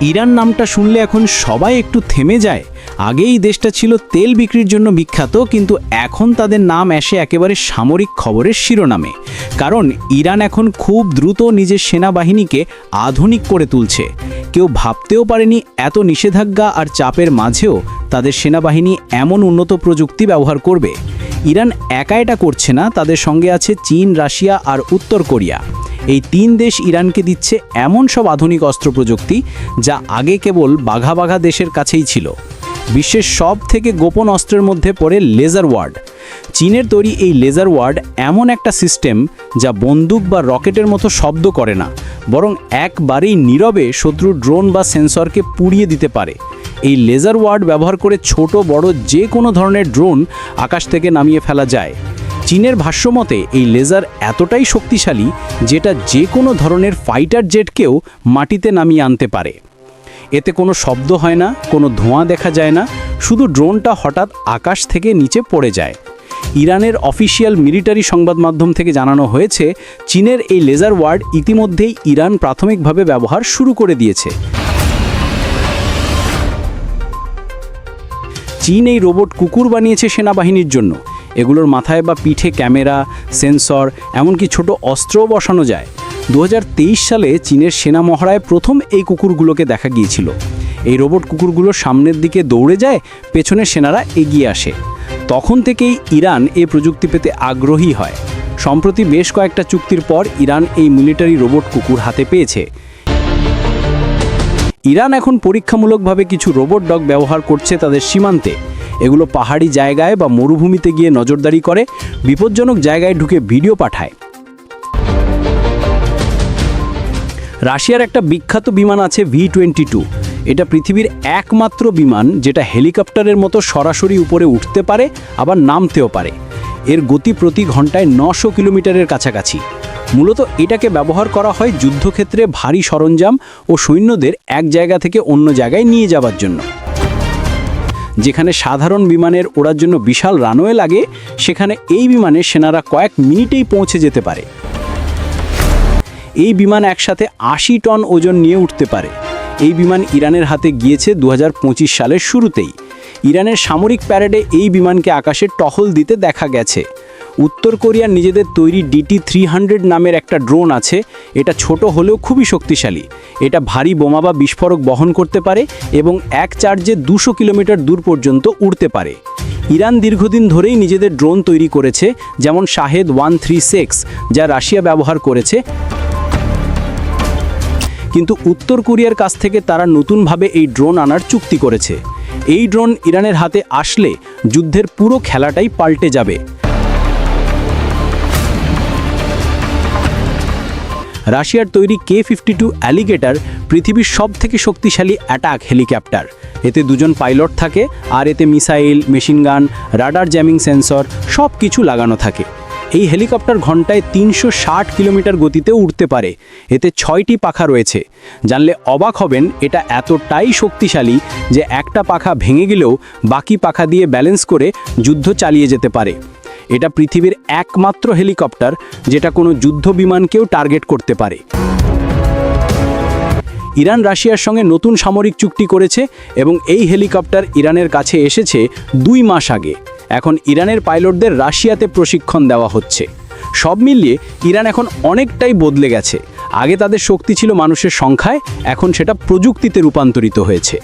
Iran নামটা শুনলে এখন সবাই একটু থেমে যায়। আগেই দেশটা ছিল তেল বিক্রির জন্য বিখ্যাত, কিন্তু এখন তাদের নাম আসে একেবারে সামরিক খবরের শিরোনামে। কারণ ইরান এখন খুব দ্রুত নিজের সেনাবাহিনীকে আধুনিক করে তুলছে। কেউ ভাবতেও পারেনি এত নিষেধাজ্ঞা আর চাপের মাঝেও তাদের সেনাবাহিনী এমন উন্নত প্রযুক্তি ব্যবহার করবে। ইরান একা এটা করছে না, তাদের সঙ্গে আছে চীন, রাশিয়া আর উত্তর কোরিয়া। এই তিন দেশ ইরানকে দিচ্ছে এমন সব আধুনিক অস্ত্র প্রযুক্তি যা আগে কেবল বাঘা বাঘা দেশের কাছেই ছিল। বিশ্বের সব থেকে গোপন অস্ত্রের মধ্যে পড়ে লেজার ওয়ার্ড। চীনের তৈরি এই লেজার ওয়ার্ড এমন একটা সিস্টেম যা বন্দুক বা রকেটের মতো শব্দ করে না, বরং একবারেই নীরবে শত্রু ড্রোন বা সেন্সরকে পুড়িয়ে দিতে পারে। এই লেজার ওয়ার্ড ব্যবহার করে ছোট, বড় যে কোনো ধরনের ড্রোন আকাশ থেকে নামিয়ে ফেলা যায়। চীনের ভাষ্যমতে এই লেজার এতটাই শক্তিশালী যেটা যে কোনো ধরনের ফাইটার জেটকেও মাটিতে নামিয়ে আনতে পারে। এতে কোনো শব্দ হয় না, কোনো ধোঁয়া দেখা যায় না, শুধু ড্রোনটা হঠাৎ আকাশ থেকে নিচে পড়ে যায়। ইরানের অফিসিয়াল মিলিটারি সংবাদ মাধ্যম থেকে জানানো হয়েছে, চীনের এই লেজার ওয়ার্ড ইতিমধ্যেই ইরান প্রাথমিকভাবে ব্যবহার শুরু করে দিয়েছে। চীন এই রোবট কুকুর বানিয়েছে সেনাবাহিনীর জন্য। এগুলোর মাথায় বা পিঠে ক্যামেরা, সেন্সর, এমনকি ছোট অস্ত্রও বসানো যায়। দু হাজার তেইশ সালে চীনের সেনা মহড়ায় প্রথম এই কুকুরগুলোকে দেখা গিয়েছিল। এই রোবট কুকুরগুলো সামনের দিকে দৌড়ে যায়, পেছনে সেনারা এগিয়ে আসে। তখন থেকেই ইরান এই প্রযুক্তি পেতে আগ্রহী হয়। সম্প্রতি বেশ কয়েকটা চুক্তির পর ইরান এই মিলিটারি রোবট কুকুর হাতে পেয়েছে। ইরান এখন পরীক্ষামূলকভাবে কিছু রোবট ডগ ব্যবহার করছে তাদের সীমান্তে। এগুলো পাহাড়ি জায়গায় বা মরুভূমিতে গিয়ে নজরদারি করে, বিপজ্জনক জায়গায় ঢুকে ভিডিও পাঠায়। রাশিয়ার একটা বিখ্যাত বিমান আছে ভি টোয়েন্টি টু। এটা পৃথিবীর একমাত্র বিমান যেটা হেলিকপ্টারের মতো সরাসরি উপরে উঠতে পারে, আবার নামতেও পারে। এর গতি প্রতি ঘন্টায় নশো কিলোমিটারের কাছাকাছি। মূলত এটাকে ব্যবহার করা হয় যুদ্ধক্ষেত্রে ভারী সরঞ্জাম ও সৈন্যদের এক জায়গা থেকে অন্য জায়গায় নিয়ে যাওয়ার জন্য। যেখানে সাধারণ বিমানের ওড়ার জন্য বিশাল রানওয়ে লাগে, সেখানে এই বিমানে সেনারা কয়েক মিনিটেই পৌঁছে যেতে পারে। এই বিমান একসাথে আশি টন ওজন নিয়ে উঠতে পারে। এই বিমান ইরানের হাতে গিয়েছে দু হাজার পঁচিশ সালের শুরুতেই। ইরানের সামরিক প্যারেডে এই বিমানকে আকাশে টহল দিতে দেখা গেছে। উত্তর কোরিয়ার নিজেদের তৈরি ডিটি থ্রি নামের একটা ড্রোন আছে। এটা ছোট হলেও খুবই শক্তিশালী। এটা ভারী বোমা বা বিস্ফোরক বহন করতে পারে এবং এক চার্জে দুশো কিলোমিটার দূর পর্যন্ত উড়তে পারে। ইরান দীর্ঘদিন ধরেই নিজেদের ড্রোন তৈরি করেছে, যেমন শাহেদ ওয়ান যা রাশিয়া ব্যবহার করেছে। কিন্তু উত্তর কোরিয়ার কাছ থেকে তারা নতুনভাবে এই ড্রোন আনার চুক্তি করেছে। এই ড্রোন ইরানের হাতে আসলে যুদ্ধের পুরো খেলাটাই পাল্টে যাবে। রাশিয়ার তৈরি কে ফিফটি টু অ্যালিগেটার পৃথিবীর সব থেকে শক্তিশালী অ্যাটাক হেলিকপ্টার। এতে দুজন পাইলট থাকে আর এতে missile machine gun radar jamming sensor সব কিছু লাগানো থাকে। এই হেলিকপ্টার ঘন্টায় তিনশো ষাট কিলোমিটার গতিতে উঠতে পারে। এতে ছয়টি পাখা রয়েছে। জানলে অবাক হবেন, এটা এতটাই শক্তিশালী যে একটা পাখা ভেঙে গেলেও বাকি পাখা দিয়ে ব্যালেন্স করে যুদ্ধ চালিয়ে যেতে পারে। এটা পৃথিবীর একমাত্র হেলিকপ্টার যেটা কোনো যুদ্ধ বিমানকেও টার্গেট করতে পারে। ইরান রাশিয়ার সঙ্গে নতুন সামরিক চুক্তি করেছে এবং এই হেলিকপ্টার ইরানের কাছে এসেছে দুই মাস আগে। এখন ইরানের পাইলটদের রাশিয়াতে প্রশিক্ষণ দেওয়া হচ্ছে। সব মিলিয়ে ইরান এখন অনেকটাই বদলে গেছে। আগে তাদের শক্তি ছিল মানুষের সংখ্যায়, এখন সেটা প্রযুক্তিতে রূপান্তরিত হয়েছে।